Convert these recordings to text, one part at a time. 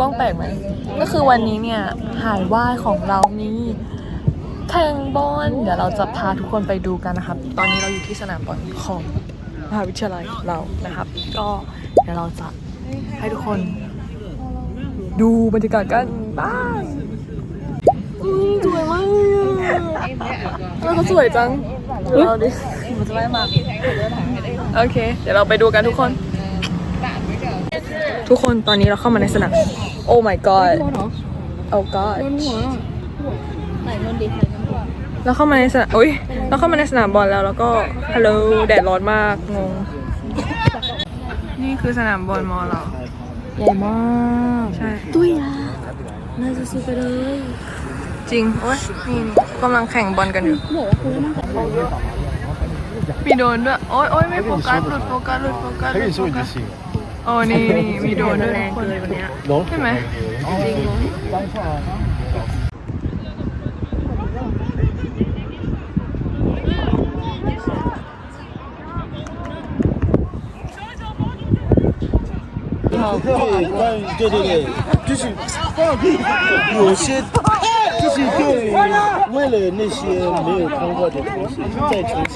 กล้องแปลกไหมก็คือวันนี้เนี่ยหายว่ายของเรามีแข่งบอลเดี๋ยวเราจะพาทุกคนไปดูกันนะครับ ตอนนี้เราอยู่ที่สนามบอลของมหาวิทยาลัยเรานะครับ ก็เดี๋ยวเราจะให้ทุกคนดูบรรยากาศกันบ้างสวยมากแล้วเขาสวยจังเราดิมันจะไม่มาโอเค เดี๋ยวเราไปดูกันทุกคน ทุกคนตอนนี้เราเข้ามาในสนาม โอ้ my god โอ้ god ไหนนนดิไหนนนก่อนเราเข้ามาในสนามอุ้ยเราเข้ามาในสนามบอลแล้วแล้วก็ฮัลโหลแดดร้อนมากงง นี่คือสนามบอลมอเราใหญ่มากใช่ตุ้ยนะน่าจะซื้อไปเลย จริงโอ้ยนี่นี่กำลังแข่งบอลกันอยู่บอกว่าคุณนั่งกับเขาเยอะมีโดนด้วยโอ้ยโอ้ยไม่โฟกัสหลุดโฟกัสหลุดโฟกัสหลุดโฟกัส โอ้นี่นี่มีโดนด้วย แร ทุ ง กคน เกินวันเนี้ย ใช่ไหม จริงเหรอ 对，关于对对对，就是有些就 是对为了那些没有通过的同学再重新，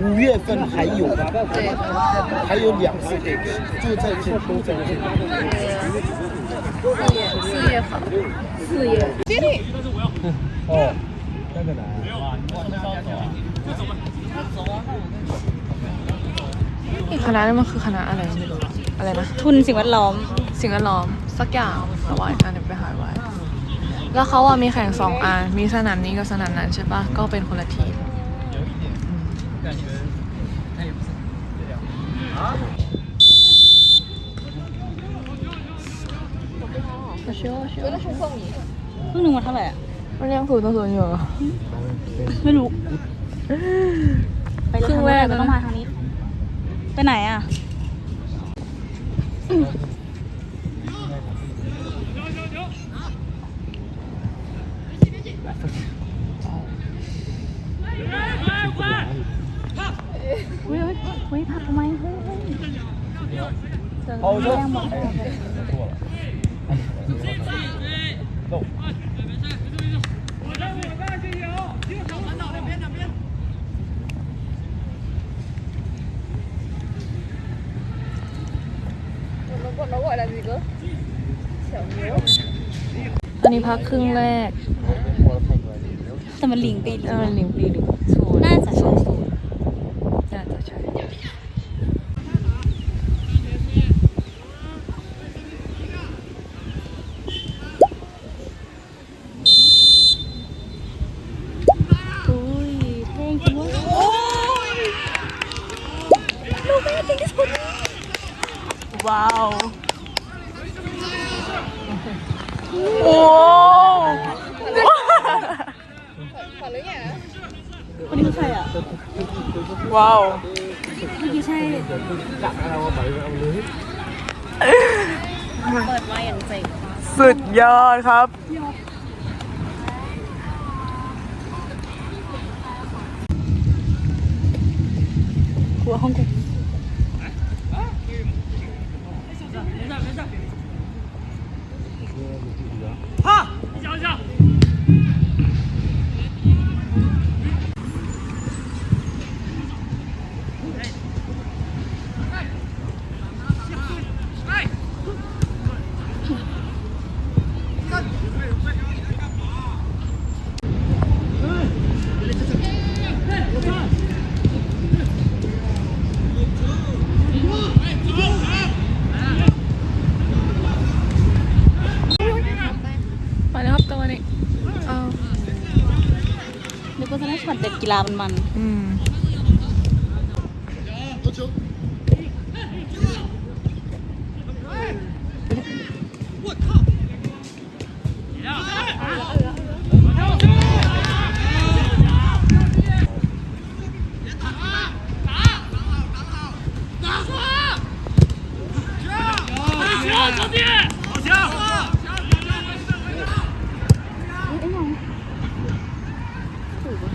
五月份还有，还有两次对，就在这都在这。四月好，四月。哦， อีกคณะนึงมันคือคณะอะไรไม่รู้อะไรนะ ทุนสิ่งแวดล้อม สิ่งแวดล้อมสักอย่างแต่ว่าอันนี้ไปหายไว้ แล้วเขาว่ามีแข่งสองอันมีสนามนี้กับสนามนั้นใช่ปะก็เป็นคนละทีมเพิ่งหนูมาเท่าไหร่อะมันยังศูนย์ต่อศูนย์อยู่เหรอไม่รู้ ไปครึ่งแรกแล้วต้องมาทางนี้ ไปไหนอะ เฮ้ยเฮ้ยเฮ้ยพักทำไมเฮ้ยเฮ้ยเจอแย่งบอลตอนนี้พักครึ่งแรก แต่มันลิงปีแล้วมันลิงปีลิงศูนย์น่าจะใช่น่าจะใช่อุ้ยเท่จริงเวะลูกแม่จริงที่สุดว้าวโอ้ คนนี้คือใครอะ ว้าวเมื่อกี้ใช่เปิดมาอย่างเจ๋งสุดยอดครับครัวฮ่องกงมาเลยครับตัวนี้อ้าว นึกว่าจะได้ช็อตเด็ด กีฬามันมันอืม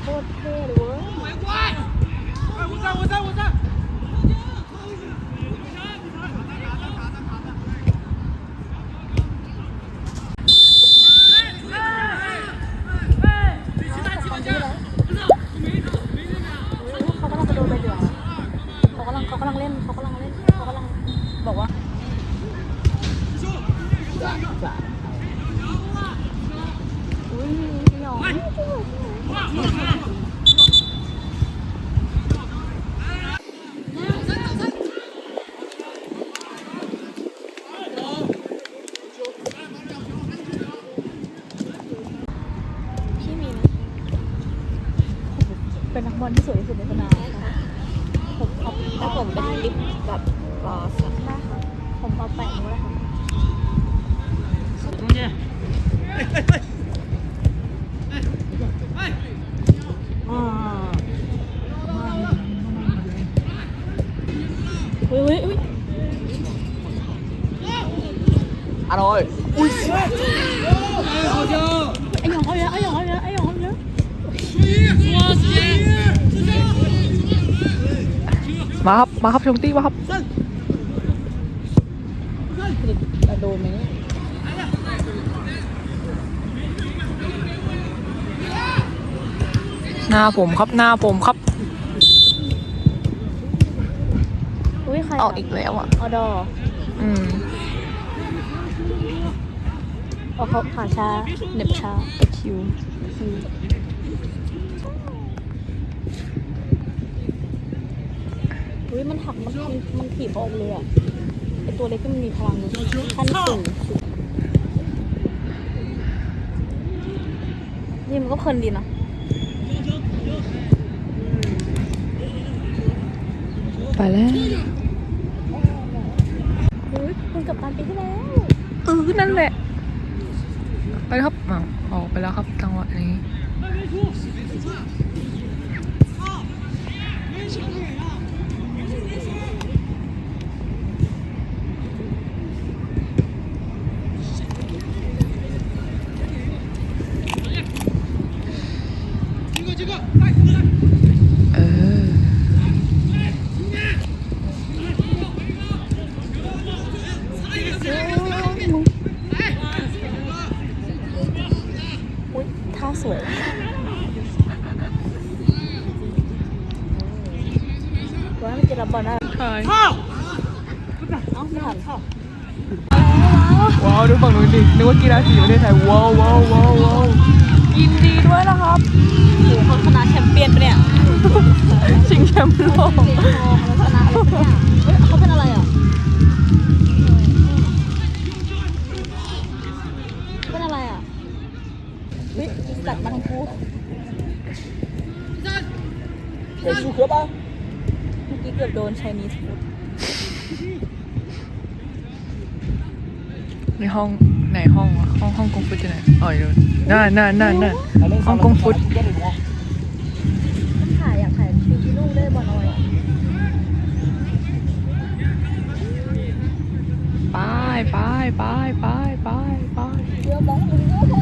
โคตรเท่เลยเว้ย กำลังเล่นเขากำลังเล่นเขากำลังบอกว่าอุ้ยหยองพี่มีนเป็นนักบอลที่สวยที่สุดในสนาม เอาถ้าผมเป็นลิปแบบกลอสนะคะผมเอาแปะนู้นเลยค่ะ มาครับ มาครับชงตี้มาครับจะโดนไหมเนี่ยหน้าผมครับหน้าผมครับอุ้ยใครออกอีกแล้วอะออดออืมออกเขาขาชาเหน็บชาตะคริว อุ้ยมันหักมันมันมันถีบออกเลยอะไอตัวเล็กก็มันมีพลังขั้นสูงนี่มันก็เพลินดีนะไปแล้วอุ้ยคุณกับตันปีที่แล้วเออนั่นแหละ ไปครับอ้าวออกไปแล้วครับจังหวะนี้ เออ อุ้ยท่าสวยว่ามันจะ ยว้าวดูฝั่งนู้นดินึกว่ากีฬาสีประเทศไทยว้าวว้าวว้าวกินดีด้วยนะครับโหเขาชนะแชมเปี้ยนไปเนี่ยชิงแชมป์โลกเขาเป็นอะไรอะเป็นอะไรอะวิจัดมาทั้งคู่ไปสู้เขาปะ เมื่อกี้เกือบโดนชายนีสฟุตในห้องไหนห้องอะห้องห้องกงฟุตอยู่ไหนอ๋ออยู่นั่นนั่นนั่นนั่นห้องกงฟุตถ่ายอยากถ่ายฟิกิลูกได้บอลเอาไว้ไปไปไปไปไปไปเดี๋ยวบ้องมึงก็คงเลย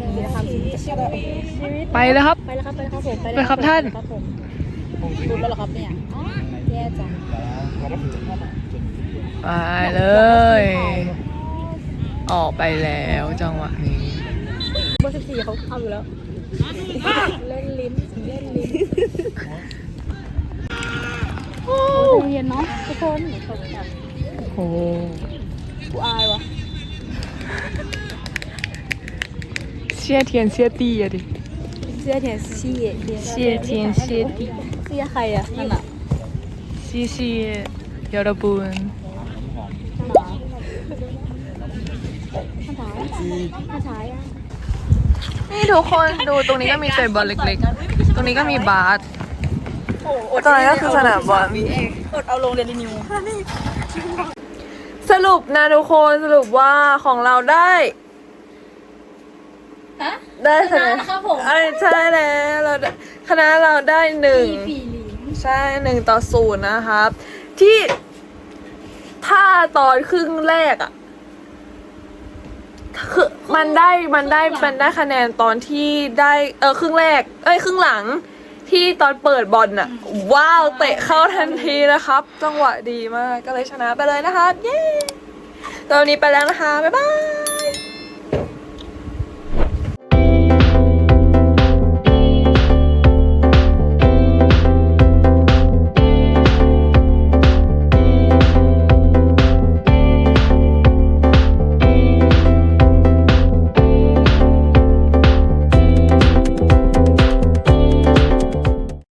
ครับจังหวะนี้นะครับชีวิตชีวิตไปเลยครับ ไปแล้วครับไปแล้วครับผมไปไปครับท่าน ครับผมรุนแล้วเหรอครับเนี่ยอ๋อแย่จังไปเลย ออกไปแล้วจังหวะนี้เบอร์สิบสี่เขาเอาอยู่แล้ว เล่นลิ้นเล่นลิ้นโอ้ยเย็นเนาะทุกคนชมกันโอ้กูอายวะ เชี่ยเทียนเชี่ยตีอะดิเสื้อเทียนเชี่ยเชี่ยเทียนเชี่ยตีเสื้อใครอะนั่นอะซี่ซี่ยอรบุนหนาข้างซ้ายข้างซ้ายอะนี่ทุกคนดูตรงนี้ก็มีเตะบอลเล็กๆ ตรงนี้ก็มีบาสตรงนี้ก็คือสนามบอลอดเอาลงเรียนรีนิวสรุปนะทุกคนสรุปว่าของเราได้ ฮะได้คะแนนนะครับผมเอ้ยใช่แล้วเราได้คณะเราได้หนึ่ง ปีลิงใช่หนึ่งต่อศูนย์นะครับ ที่ถ้าตอนครึ่งแรกอะคือมันได้มันได้มันได้คะแนนตอนที่ได้เออครึ่งแรก เอ้ยครึ่งหลัง ที่ตอนเปิดบอลน่ะ ว้าวเตะเข้าทันทีนะครับ จังหวะดีมากก็เลยชนะไปเลยนะครับเย้ตอนนี้ไปแล้วนะคะ บ๊ายบาย